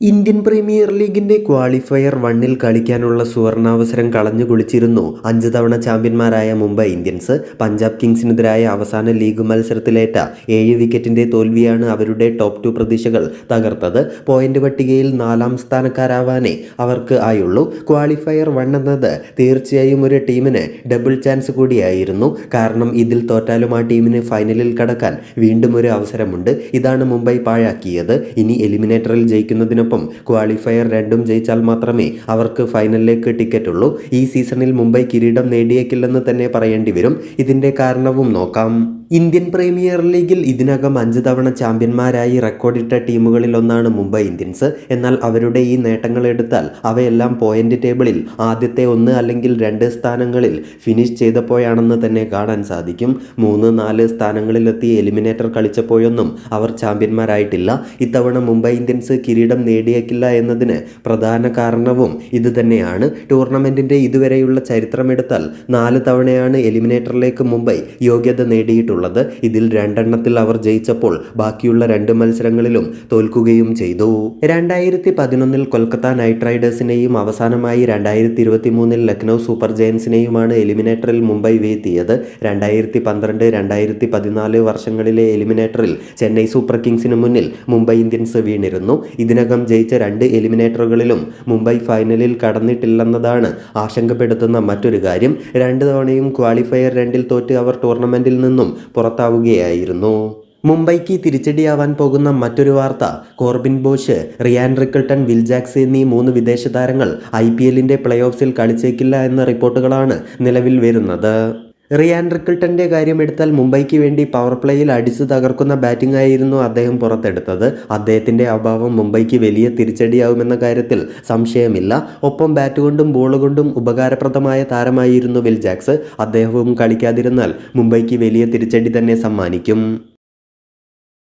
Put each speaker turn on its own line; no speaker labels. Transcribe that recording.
Indian premier ലീഗിന്റെ qualifier വണ്ണിൽ കളിക്കാനുള്ള സുവർണാവസരം കളഞ്ഞു കുളിച്ചിരുന്നു. അഞ്ച് തവണ ചാമ്പ്യന്മാരായ മുംബൈ ഇന്ത്യൻസ് പഞ്ചാബ് കിങ്സിനെതിരായ അവസാന ലീഗ് മത്സരത്തിലേറ്റ ഏഴ് വിക്കറ്റിന്റെ തോൽവിയാണ് അവരുടെ ടോപ്പ് ടു പ്രതീക്ഷകൾ തകർത്തത്. പോയിന്റ് പട്ടികയിൽ നാലാം സ്ഥാനക്കാരാവാനേ അവർക്ക് ആയുള്ളൂ. ക്വാളിഫയർ വൺ എന്നത് തീർച്ചയായും ഒരു ടീമിന് ഡബിൾ ചാൻസ് കൂടിയായിരുന്നു. കാരണം ഇതിൽ തോറ്റാലും ആ ടീമിന് ഫൈനലിൽ കടക്കാൻ വീണ്ടും ഒരു അവസരമുണ്ട്. ഇതാണ് മുംബൈ പാഴാക്കിയത്. ഇനി എലിമിനേറ്ററിൽ ജയിക്കുന്നതിനൊപ്പം ക്വാളിഫയർ രണ്ടും ജയിച്ചാൽ മാത്രമേ അവർക്ക് ഫൈനലിലേക്ക് ടിക്കറ്റ് ഉള്ളൂ ഈ സീസണിൽ മുംബൈ കിരീടം നേടിയേക്കില്ലെന്ന് തന്നെ പറയേണ്ടി വരും. ഇതിന്റെ കാരണവും നോക്കാം. ഇന്ത്യൻ പ്രീമിയർ ലീഗിൽ ഇതിനകം അഞ്ച് തവണ ചാമ്പ്യന്മാരായി റെക്കോർഡിട്ട ടീമുകളിൽ ഒന്നാണ് മുംബൈ ഇന്ത്യൻസ്. എന്നാൽ അവരുടെ ഈ നേട്ടങ്ങൾ എടുത്താൽ അവയെല്ലാം പോയിന്റ് ടേബിളിൽ ആദ്യത്തെ ഒന്ന് അല്ലെങ്കിൽ രണ്ട് സ്ഥാനങ്ങളിൽ ഫിനിഷ് ചെയ്തപ്പോഴാണെന്ന് തന്നെ കാണാൻ സാധിക്കും. മൂന്ന് നാല് സ്ഥാനങ്ങളിലെത്തി എലിമിനേറ്റർ കളിച്ചപ്പോഴൊന്നും അവർ ചാമ്പ്യന്മാരായിട്ടില്ല. ഇത്തവണ മുംബൈ ഇന്ത്യൻസ് കിരീടം നേടിയേക്കില്ല എന്നതിന് പ്രധാന കാരണവും ഇത് തന്നെയാണ്. ഇതുവരെയുള്ള ചരിത്രമെടുത്താൽ നാല് തവണയാണ് എലിമിനേറ്ററിലേക്ക് മുംബൈ യോഗ്യത നേടിയിട്ടുള്ളത്. ഇതിൽ രണ്ടെണ്ണത്തിൽ അവർ ജയിച്ചപ്പോൾ ബാക്കിയുള്ള രണ്ട് മത്സരങ്ങളിലും തോൽക്കുകയും ചെയ്തു. രണ്ടായിരത്തി പതിനൊന്നിൽ കൊൽക്കത്ത നൈറ്റ് റൈഡേഴ്സിനെയും അവസാനമായി രണ്ടായിരത്തി ഇരുപത്തി മൂന്നിൽ ലക്നൗ സൂപ്പർ ജയൻസിനെയുമാണ് എലിമിനേറ്ററിൽ മുംബൈ വീഴ്ത്തിയത്. രണ്ടായിരത്തി പന്ത്രണ്ട് രണ്ടായിരത്തി പതിനാല് വർഷങ്ങളിലെ എലിമിനേറ്ററിൽ ചെന്നൈ സൂപ്പർ കിങ്സിന് മുന്നിൽ മുംബൈ ഇന്ത്യൻസ് വീണിരുന്നു. ഇതിനകം ജയിച്ച രണ്ട് എലിമിനേറ്ററുകളിലും മുംബൈ ഫൈനലിൽ കടന്നിട്ടില്ലെന്നതാണ് ആശങ്കപ്പെടുത്തുന്ന മറ്റൊരു കാര്യം. രണ്ട് തവണയും ക്വാളിഫയർ രണ്ടിൽ തോറ്റ് അവർ ടൂർണമെന്റിൽ നിന്നും പുറത്താവുകയായിരുന്നു. മുംബൈക്ക് തിരിച്ചടിയാവാൻ പോകുന്ന മറ്റൊരു വാർത്ത Corbin Bosch Ryan Rickelton Will Jacks എന്നീ മൂന്ന് വിദേശ താരങ്ങൾ ഐ പി എല്ലിന്റെ പ്ലേ ഓഫ്സിൽ കളിച്ചേക്കില്ല എന്ന റിപ്പോർട്ടുകളാണ് നിലവിൽ വരുന്നത്. റിയാൻ റിക്കിൾട്ടന്റെ കാര്യം എടുത്താൽ മുംബൈക്ക് വേണ്ടി പവർ പ്ലേയിൽ അടിച്ചു തകർക്കുന്ന ബാറ്റിംഗ് ആയിരുന്നു അദ്ദേഹം പുറത്തെടുത്തത്. അദ്ദേഹത്തിന്റെ അഭാവം മുംബൈക്ക് വലിയ തിരിച്ചടിയാവുമെന്ന കാര്യത്തിൽ സംശയമില്ല. ഒപ്പം ബാറ്റ് കൊണ്ടും ബോൾ കൊണ്ടും ഉപകാരപ്രദമായ താരമായിരുന്നു വിൽ ജാക്സ്. അദ്ദേഹവും കളിക്കാതിരുന്നാൽ മുംബൈക്ക് വലിയ തിരിച്ചടി തന്നെ സമ്മാനിക്കും.